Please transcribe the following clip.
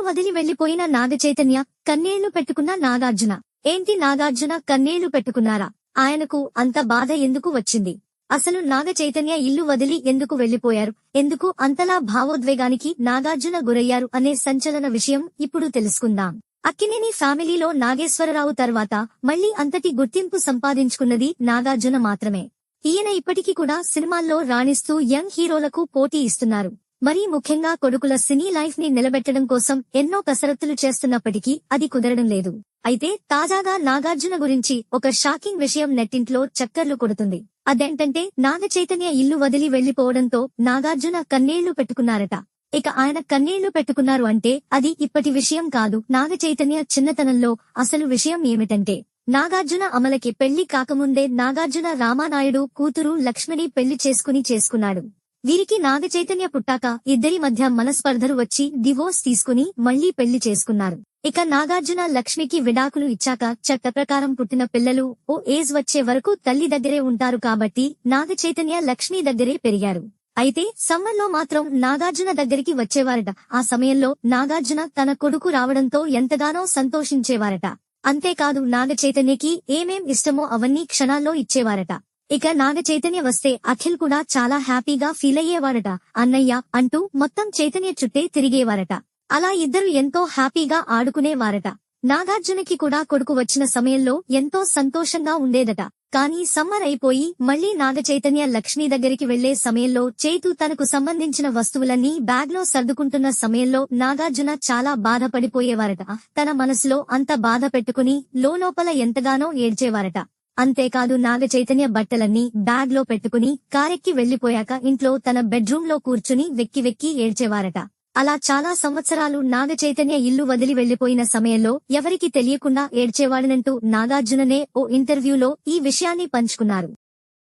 ఇల్లు వదిలి వెళ్ళిపోయిన నాగచైతన్య కన్నీళ్ళు పెట్టుకున్న నాగార్జున. ఏంటి నాగార్జున కన్నీళ్ళు పెట్టుకున్నారా? ఆయనకు అంత బాధ ఎందుకు వచ్చింది? అసలు నాగచైతన్య ఇల్లు వదిలి ఎందుకు వెళ్ళిపోయారు ఎందుకు అంతలా భావోద్వేగానికి నాగార్జున గురయ్యారు అనే సంచలన విషయం ఇప్పుడు తెలుసుకుందాం. అక్కినేని ఫ్యామిలీలో నాగేశ్వరరావు తర్వాత మళ్ళీ అంతటి గుర్తింపు సంపాదించుకున్నది నాగార్జున మాత్రమే. ఈయన ఇప్పటికీ కూడా సినిమాల్లో రాణిస్తూ యంగ్ హీరోలకు పోటీ ఇస్తున్నారు. మరీ ముఖ్యంగా కొడుకుల సినీ లైఫ్ని నిలబెట్టడం కోసం ఎన్నో కసరత్తులు చేస్తున్నప్పటికీ అది కుదరడం లేదు. అయితే తాజాగా నాగార్జున గురించి ఒక షాకింగ్ విషయం నెట్టింట్లో చక్కర్లు కొడుతుంది. అదేంటంటే నాగ చైతన్య ఇల్లు వదిలి వెళ్ళిపోవడంతో నాగార్జున కన్నీళ్ళు పెట్టుకున్నారట. ఇక ఆయన కన్నీళ్ళు పెట్టుకున్నారు అంటే అది ఇప్పటి విషయం కాదు. నాగ చైతన్య చిన్నతనంలో అసలు విషయం ఏమిటంటే నాగార్జున అమలకి పెళ్ళి కాకముందే నాగార్జున రామానాయుడు కూతురు లక్ష్మిని పెళ్ళి చేసుకుని చేసుకున్నాడు. వీరికి నాగ చైతన్య పుట్టాక ఇద్దరి మధ్య మనస్పర్ధలు వచ్చి డివోర్స్ తీసుకుని మళ్ళీ పెళ్ళి చేసుకున్నారు. ఇక నాగార్జున లక్ష్మికి విడాకులు ఇచ్చాక చట్ట ప్రకారం పుట్టిన పిల్లలు ఓ ఏజ్ వచ్చే వరకు తల్లి దగ్గరే ఉంటారు కాబట్టి నాగ చైతన్య లక్ష్మి దగ్గరే పెరిగారు. అయితే సమ్మర్లో మాత్రం నాగార్జున దగ్గరికి వచ్చేవారట. ఆ సమయంలో నాగార్జున తన కొడుకు రావడంతో ఎంతగానో సంతోషించేవారట. అంతేకాదు నాగ చైతన్యకి ఏమేం ఇష్టమో అవన్నీ క్షణాల్లో ఇచ్చేవారట. ఇక నాగ చైతన్య వస్తే అఖిల్ కూడా చాలా హ్యాపీగా ఫీల్ అయ్యేవారట. అన్నయ్య అంటూ మొత్తం చైతన్య చుట్టే తిరిగేవారట. అలా ఇద్దరు ఎంతో హ్యాపీగా ఆడుకునేవారట. నాగార్జునకి కూడా కొడుకు వచ్చిన సమయంలో ఎంతో సంతోషంగా ఉండేదట. కానీ సమ్మర్ అయిపోయి మళ్ళీ నాగ చైతన్య లక్ష్మి దగ్గరికి వెళ్ళే సమయంలో చేతు తనకు సంబంధించిన వస్తువులన్నీ బ్యాగ్లో సర్దుకుంటున్న సమయంలో నాగార్జున చాలా బాధపడిపోయేవారట. తన మనసులో అంత బాధ పెట్టుకుని లోలోపల ఎంతగానో ఏడ్చేవారట. అంతేకాదు నాగ చైతన్య బట్టలన్నీ బ్యాగ్లో పెట్టుకుని కారెక్కి వెళ్ళిపోయాక ఇంట్లో తన బెడ్రూమ్లో కూర్చుని వెక్కి వెక్కి ఏడ్చేవారట. అలా చాలా సంవత్సరాలు నాగ చైతన్య ఇల్లు వదిలి వెళ్ళిపోయిన సమయంలో ఎవరికి తెలియకుండా ఏడ్చేవాడనంటూ నాగార్జుననే ఓ ఇంటర్వ్యూలో ఈ విషయాన్ని పంచుకున్నారు.